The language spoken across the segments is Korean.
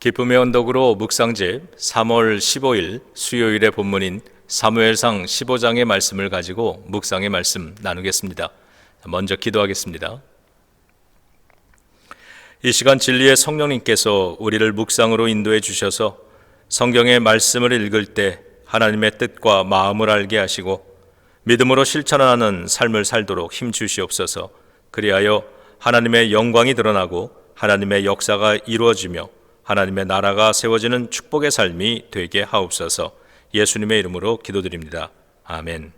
기쁨의 언덕으로 묵상집 3월 15일 수요일의 본문인 사무엘상 15장의 말씀을 가지고 묵상의 말씀 나누겠습니다. 먼저 기도하겠습니다. 이 시간 진리의 성령님께서 우리를 묵상으로 인도해 주셔서 성경의 말씀을 읽을 때 하나님의 뜻과 마음을 알게 하시고 믿음으로 실천하는 삶을 살도록 힘 주시옵소서. 그리하여 하나님의 영광이 드러나고 하나님의 역사가 이루어지며 하나님의 나라가 세워지는 축복의 삶이 되게 하옵소서. 예수님의 이름으로 기도드립니다. 아멘.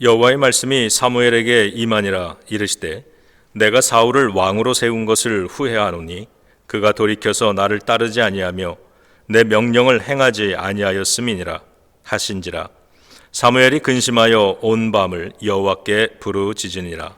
여호와의 말씀이 사무엘에게 임하니라 이르시되 내가 사울을 왕으로 세운 것을 후회하노니 그가 돌이켜서 나를 따르지 아니하며 내 명령을 행하지 아니하였음이니라 하신지라 사무엘이 근심하여 온 밤을 여호와께 부르짖으니라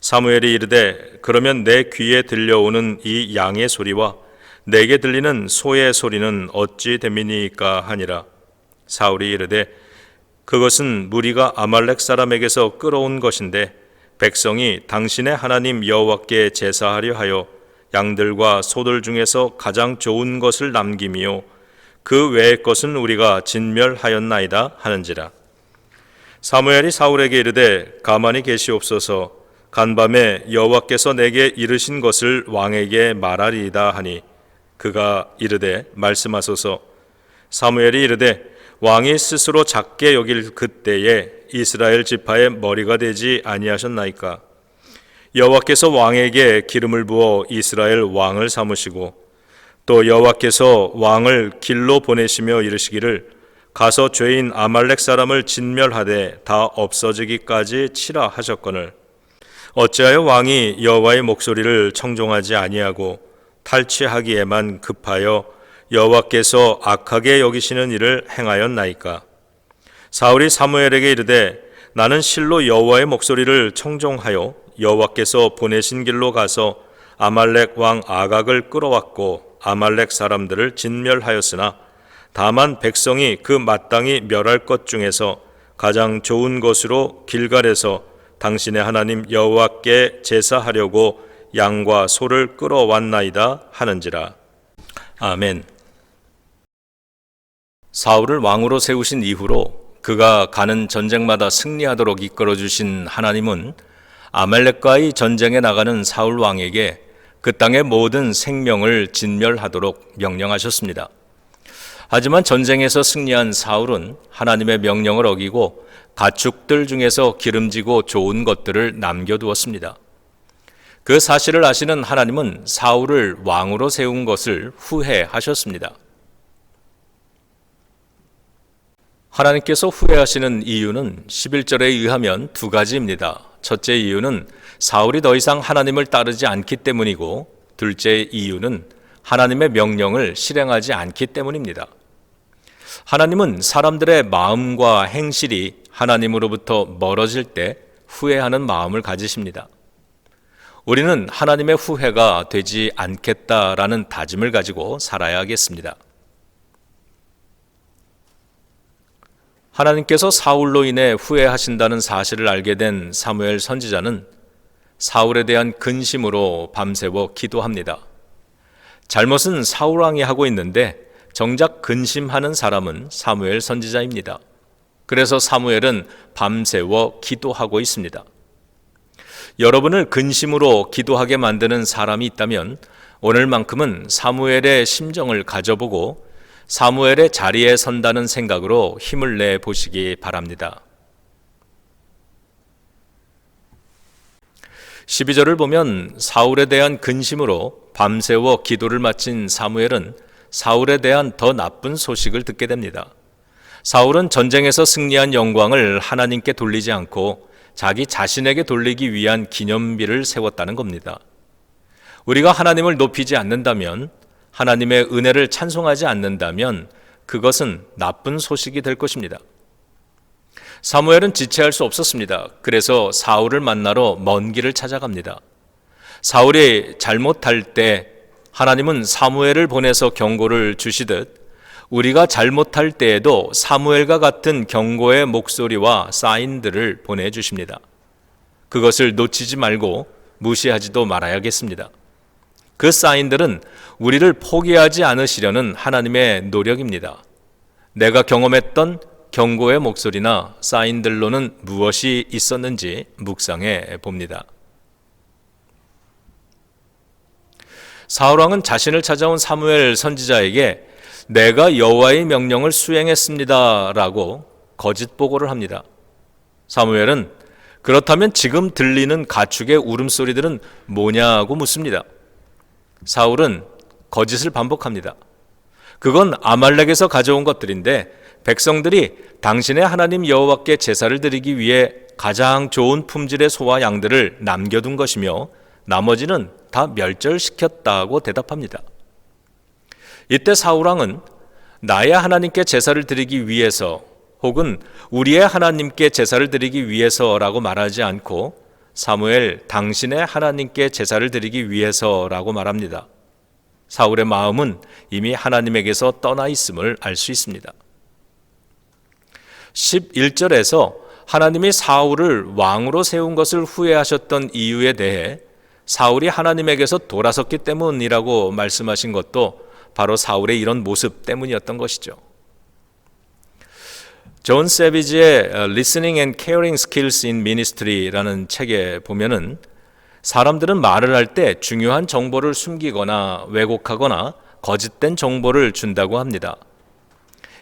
사무엘이 이르되 그러면 내 귀에 들려오는 이 양의 소리와 내게 들리는 소의 소리는 어찌 됨이니까 하니라. 사울이 이르되 그것은 무리가 아말렉 사람에게서 끌어온 것인데 백성이 당신의 하나님 여호와께 제사하려 하여 양들과 소들 중에서 가장 좋은 것을 남김이요. 그 외의 것은 우리가 진멸하였나이다 하는지라. 사무엘이 사울에게 이르되 가만히 계시옵소서 간밤에 여호와께서 내게 이르신 것을 왕에게 말하리이다 하니 그가 이르되 말씀하소서. 사무엘이 이르되 왕이 스스로 작게 여길 그때에 이스라엘 지파의 머리가 되지 아니하셨나이까? 여호와께서 왕에게 기름을 부어 이스라엘 왕을 삼으시고 또 여호와께서 왕을 길로 보내시며 이르시기를 가서 죄인 아말렉 사람을 진멸하되 다 없어지기까지 치라 하셨거늘 어찌하여 왕이 여호와의 목소리를 청종하지 아니하고 탈취하기에만 급하여 여호와께서 악하게 여기시는 일을 행하였나이까? 사울이 사무엘에게 이르되 나는 실로 여호와의 목소리를 청종하여 여호와께서 보내신 길로 가서 아말렉 왕 아각을 끌어왔고 아말렉 사람들을 진멸하였으나 다만 백성이 그 마땅히 멸할 것 중에서 가장 좋은 것으로 길갈에서 당신의 하나님 여호와께 제사하려고 양과 소를 끌어왔나이다 하는지라. 아멘. 사울을 왕으로 세우신 이후로 그가 가는 전쟁마다 승리하도록 이끌어 주신 하나님은 아말렉과의 전쟁에 나가는 사울 왕에게 그 땅의 모든 생명을 진멸하도록 명령하셨습니다. 하지만 전쟁에서 승리한 사울은 하나님의 명령을 어기고 가축들 중에서 기름지고 좋은 것들을 남겨두었습니다. 그 사실을 아시는 하나님은 사울을 왕으로 세운 것을 후회하셨습니다. 하나님께서 후회하시는 이유는 11절에 의하면 두 가지입니다. 첫째 이유는 사울이 더 이상 하나님을 따르지 않기 때문이고, 둘째 이유는 하나님의 명령을 실행하지 않기 때문입니다. 하나님은 사람들의 마음과 행실이 하나님으로부터 멀어질 때 후회하는 마음을 가지십니다. 우리는 하나님의 후회가 되지 않겠다라는 다짐을 가지고 살아야겠습니다. 하나님께서 사울로 인해 후회하신다는 사실을 알게 된 사무엘 선지자는 사울에 대한 근심으로 밤새워 기도합니다. 잘못은 사울 왕이 하고 있는데 정작 근심하는 사람은 사무엘 선지자입니다. 그래서 사무엘은 밤새워 기도하고 있습니다. 여러분을 근심으로 기도하게 만드는 사람이 있다면 오늘만큼은 사무엘의 심정을 가져보고 사무엘의 자리에 선다는 생각으로 힘을 내 보시기 바랍니다. 12절을 보면 사울에 대한 근심으로 밤새워 기도를 마친 사무엘은 사울에 대한 더 나쁜 소식을 듣게 됩니다. 사울은 전쟁에서 승리한 영광을 하나님께 돌리지 않고 자기 자신에게 돌리기 위한 기념비를 세웠다는 겁니다. 우리가 하나님을 높이지 않는다면 하나님의 은혜를 찬송하지 않는다면 그것은 나쁜 소식이 될 것입니다. 사무엘은 지체할 수 없었습니다. 그래서 사울을 만나러 먼 길을 찾아갑니다. 사울이 잘못할 때 하나님은 사무엘을 보내서 경고를 주시듯 우리가 잘못할 때에도 사무엘과 같은 경고의 목소리와 사인들을 보내주십니다. 그것을 놓치지 말고 무시하지도 말아야겠습니다. 그 사인들은 우리를 포기하지 않으시려는 하나님의 노력입니다. 내가 경험했던 경고의 목소리나 사인들로는 무엇이 있었는지 묵상해 봅니다. 사울왕은 자신을 찾아온 사무엘 선지자에게 내가 여호와의 명령을 수행했습니다라고 거짓 보고를 합니다. 사무엘은 그렇다면 지금 들리는 가축의 울음소리들은 뭐냐고 묻습니다. 사울은 거짓을 반복합니다. 그건 아말렉에서 가져온 것들인데 백성들이 당신의 하나님 여호와께 제사를 드리기 위해 가장 좋은 품질의 소와 양들을 남겨둔 것이며 나머지는 다 멸절시켰다고 대답합니다. 이때 사울왕은 나의 하나님께 제사를 드리기 위해서 혹은 우리의 하나님께 제사를 드리기 위해서라고 말하지 않고 사무엘 당신의 하나님께 제사를 드리기 위해서라고 말합니다. 사울의 마음은 이미 하나님에게서 떠나 있음을 알 수 있습니다. 11절에서 하나님이 사울을 왕으로 세운 것을 후회하셨던 이유에 대해 사울이 하나님에게서 돌아섰기 때문이라고 말씀하신 것도 바로 사울의 이런 모습 때문이었던 것이죠. 존 세비지의 Listening and Caring Skills in Ministry라는 책에 보면은 사람들은 말을 할 때 중요한 정보를 숨기거나 왜곡하거나 거짓된 정보를 준다고 합니다.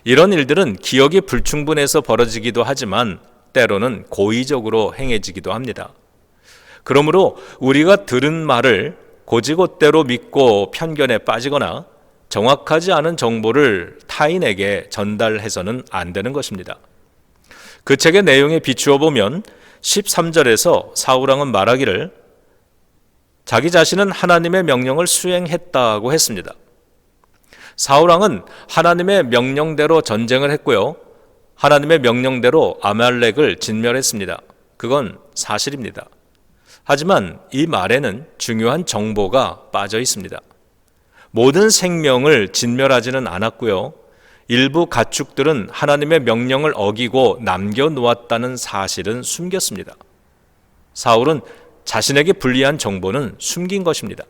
이런 일들은 기억이 불충분해서 벌어지기도 하지만 때로는 고의적으로 행해지기도 합니다. 그러므로 우리가 들은 말을 고지곳대로 믿고 편견에 빠지거나 정확하지 않은 정보를 타인에게 전달해서는 안 되는 것입니다. 그 책의 내용에 비추어 보면 13절에서 사우랑은 말하기를 자기 자신은 하나님의 명령을 수행했다고 했습니다. 사우랑은 하나님의 명령대로 전쟁을 했고요. 하나님의 명령대로 아말렉을 진멸했습니다. 그건 사실입니다. 하지만 이 말에는 중요한 정보가 빠져 있습니다. 모든 생명을 진멸하지는 않았고요. 일부 가축들은 하나님의 명령을 어기고 남겨놓았다는 사실은 숨겼습니다. 사울은 자신에게 불리한 정보는 숨긴 것입니다.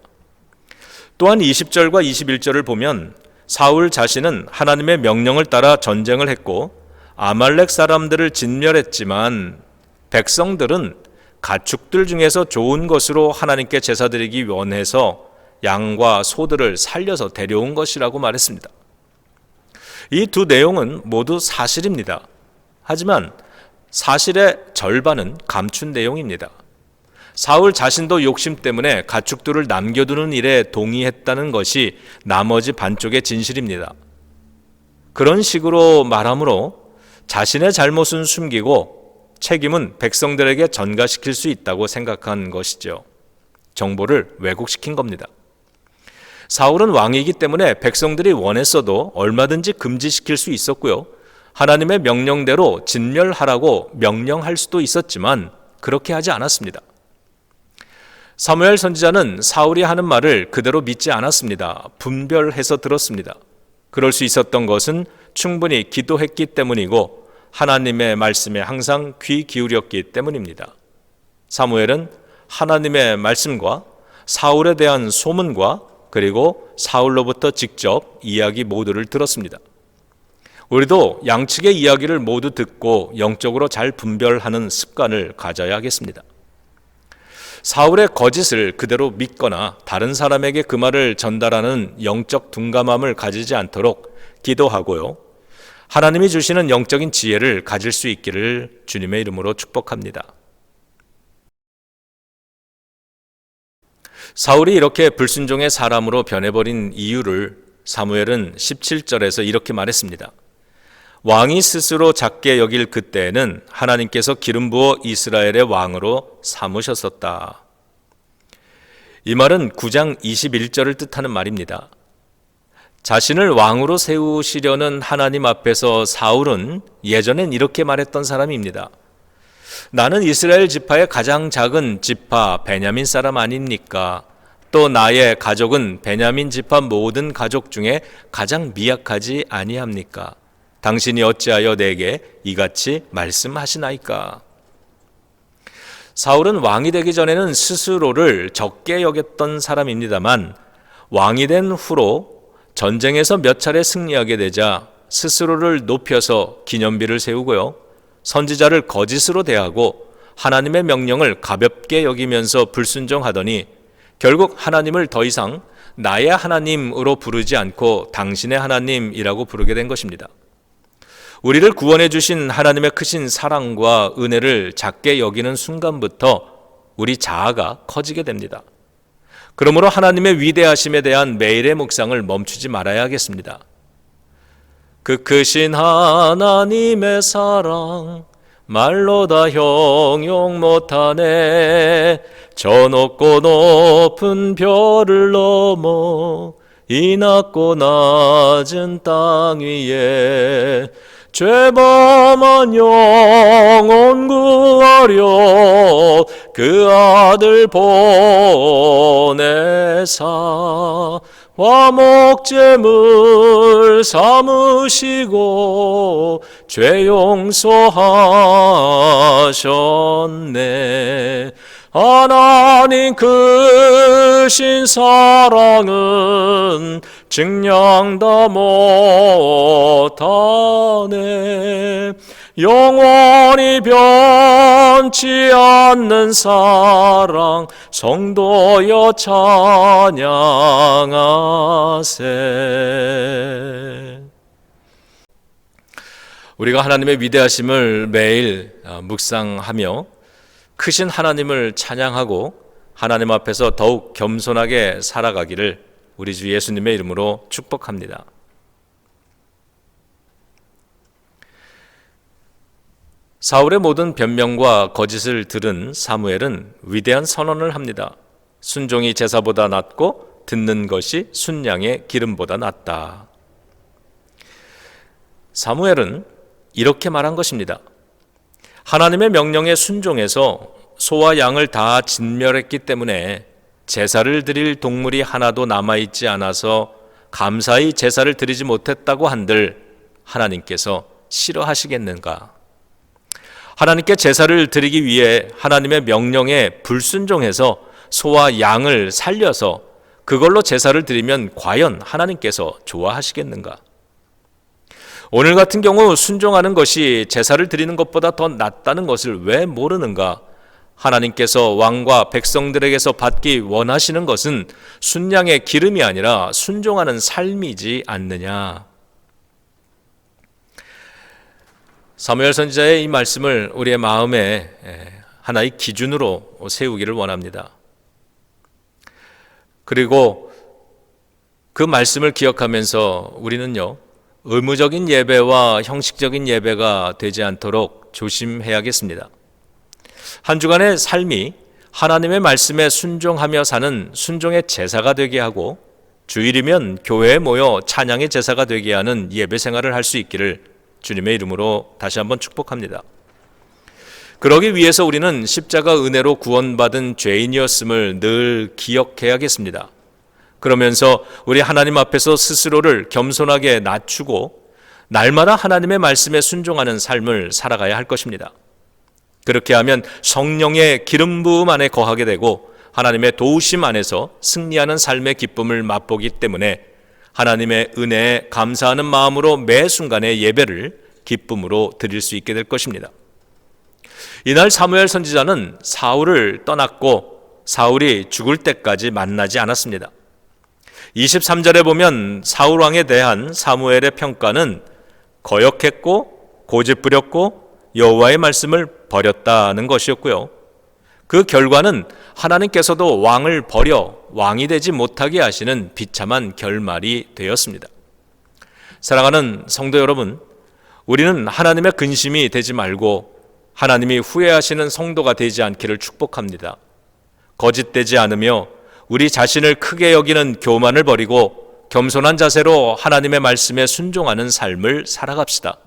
또한 20절과 21절을 보면 사울 자신은 하나님의 명령을 따라 전쟁을 했고 아말렉 사람들을 진멸했지만 백성들은 가축들 중에서 좋은 것으로 하나님께 제사드리기 원해서 양과 소들을 살려서 데려온 것이라고 말했습니다. 이 두 내용은 모두 사실입니다. 하지만 사실의 절반은 감춘 내용입니다. 사울 자신도 욕심 때문에 가축들을 남겨두는 일에 동의했다는 것이 나머지 반쪽의 진실입니다. 그런 식으로 말하므로 자신의 잘못은 숨기고 책임은 백성들에게 전가시킬 수 있다고 생각한 것이죠. 정보를 왜곡시킨 겁니다. 사울은 왕이기 때문에 백성들이 원했어도 얼마든지 금지시킬 수 있었고요. 하나님의 명령대로 진멸하라고 명령할 수도 있었지만 그렇게 하지 않았습니다. 사무엘 선지자는 사울이 하는 말을 그대로 믿지 않았습니다. 분별해서 들었습니다. 그럴 수 있었던 것은 충분히 기도했기 때문이고 하나님의 말씀에 항상 귀 기울였기 때문입니다. 사무엘은 하나님의 말씀과 사울에 대한 소문과 그리고 사울로부터 직접 이야기 모두를 들었습니다. 우리도 양측의 이야기를 모두 듣고 영적으로 잘 분별하는 습관을 가져야겠습니다. 사울의 거짓을 그대로 믿거나 다른 사람에게 그 말을 전달하는 영적 둔감함을 가지지 않도록 기도하고요. 하나님이 주시는 영적인 지혜를 가질 수 있기를 주님의 이름으로 축복합니다. 사울이 이렇게 불순종의 사람으로 변해버린 이유를 사무엘은 17절에서 이렇게 말했습니다. 왕이 스스로 작게 여길 그때에는 하나님께서 기름 부어 이스라엘의 왕으로 삼으셨었다. 이 말은 9장 21절을 뜻하는 말입니다. 자신을 왕으로 세우시려는 하나님 앞에서 사울은 예전엔 이렇게 말했던 사람입니다. 나는 이스라엘 지파의 가장 작은 지파 베냐민 사람 아닙니까? 또 나의 가족은 베냐민 지파 모든 가족 중에 가장 미약하지 아니합니까? 당신이 어찌하여 내게 이같이 말씀하시나이까? 사울은 왕이 되기 전에는 스스로를 적게 여겼던 사람입니다만 왕이 된 후로 전쟁에서 몇 차례 승리하게 되자 스스로를 높여서 기념비를 세우고요. 선지자를 거짓으로 대하고 하나님의 명령을 가볍게 여기면서 불순종하더니 결국 하나님을 더 이상 나의 하나님으로 부르지 않고 당신의 하나님이라고 부르게 된 것입니다. 우리를 구원해 주신 하나님의 크신 사랑과 은혜를 작게 여기는 순간부터 우리 자아가 커지게 됩니다. 그러므로 하나님의 위대하심에 대한 매일의 묵상을 멈추지 말아야겠습니다. 그 크신 하나님의 사랑 말로 다 형용 못하네. 저 높고 높은 별을 넘어 이 낮고 낮은 땅 위에 죄범한 영혼 구하려 그 아들 보내사 화목제물 삼으시고 죄 용서하셨네. 하나님 크신 사랑은 증량다 못하네 영원히 변치 않는 사랑 성도여 찬양하세 우리가 하나님의 위대하심을 매일 어, 묵상하며 크신 하나님을 찬양하고 하나님 앞에서 더욱 겸손하게 살아가기를 우리 주 예수님의 이름으로 축복합니다. 사울의 모든 변명과 거짓을 들은 사무엘은 위대한 선언을 합니다. 순종이 제사보다 낫고 듣는 것이 순양의 기름보다 낫다. 사무엘은 이렇게 말한 것입니다. 하나님의 명령에 순종해서 소와 양을 다 진멸했기 때문에 제사를 드릴 동물이 하나도 남아있지 않아서 감사히 제사를 드리지 못했다고 한들 하나님께서 싫어하시겠는가? 하나님께 제사를 드리기 위해 하나님의 명령에 불순종해서 소와 양을 살려서 그걸로 제사를 드리면 과연 하나님께서 좋아하시겠는가? 오늘 같은 경우 순종하는 것이 제사를 드리는 것보다 더 낫다는 것을 왜 모르는가? 하나님께서 왕과 백성들에게서 받기 원하시는 것은 순양의 기름이 아니라 순종하는 삶이지 않느냐. 사무엘 선지자의 이 말씀을 우리의 마음에 하나의 기준으로 세우기를 원합니다. 그리고 그 말씀을 기억하면서 우리는요, 의무적인 예배와 형식적인 예배가 되지 않도록 조심해야겠습니다. 한 주간의 삶이 하나님의 말씀에 순종하며 사는 순종의 제사가 되게 하고 주일이면 교회에 모여 찬양의 제사가 되게 하는 예배 생활을 할 수 있기를 주님의 이름으로 다시 한번 축복합니다. 그러기 위해서 우리는 십자가 은혜로 구원받은 죄인이었음을 늘 기억해야겠습니다. 그러면서 우리 하나님 앞에서 스스로를 겸손하게 낮추고 날마다 하나님의 말씀에 순종하는 삶을 살아가야 할 것입니다. 그렇게 하면 성령의 기름 부음 안에 거하게 되고 하나님의 도우심 안에서 승리하는 삶의 기쁨을 맛보기 때문에 하나님의 은혜에 감사하는 마음으로 매 순간의 예배를 기쁨으로 드릴 수 있게 될 것입니다. 이날 사무엘 선지자는 사울을 떠났고 사울이 죽을 때까지 만나지 않았습니다. 23절에 보면 사울 왕에 대한 사무엘의 평가는 거역했고 고집부렸고 여호와의 말씀을 버렸다는 것이었고요. 그 결과는 하나님께서도 왕을 버려 왕이 되지 못하게 하시는 비참한 결말이 되었습니다. 사랑하는 성도 여러분, 우리는 하나님의 근심이 되지 말고 하나님이 후회하시는 성도가 되지 않기를 축복합니다. 거짓되지 않으며 우리 자신을 크게 여기는 교만을 버리고 겸손한 자세로 하나님의 말씀에 순종하는 삶을 살아갑시다.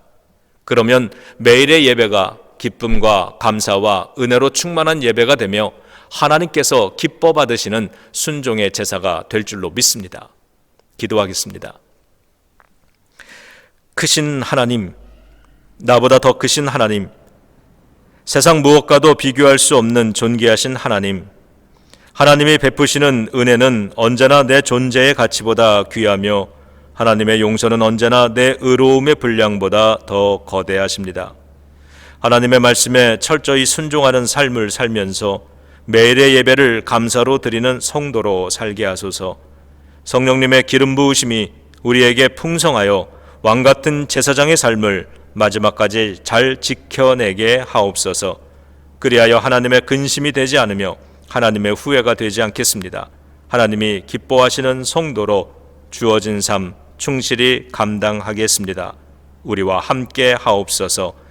그러면 매일의 예배가 기쁨과 감사와 은혜로 충만한 예배가 되며 하나님께서 기뻐 받으시는 순종의 제사가 될 줄로 믿습니다. 기도하겠습니다. 크신 하나님, 나보다 더 크신 하나님, 세상 무엇과도 비교할 수 없는 존귀하신 하나님, 하나님이 베푸시는 은혜는 언제나 내 존재의 가치보다 귀하며 하나님의 용서는 언제나 내 의로움의 분량보다 더 거대하십니다. 하나님의 말씀에 철저히 순종하는 삶을 살면서 매일의 예배를 감사로 드리는 성도로 살게 하소서. 성령님의 기름 부으심이 우리에게 풍성하여 왕 같은 제사장의 삶을 마지막까지 잘 지켜내게 하옵소서. 그리하여 하나님의 근심이 되지 않으며 하나님의 후회가 되지 않겠습니다. 하나님이 기뻐하시는 성도로 주어진 삶 충실히 감당하겠습니다. 우리와 함께 하옵소서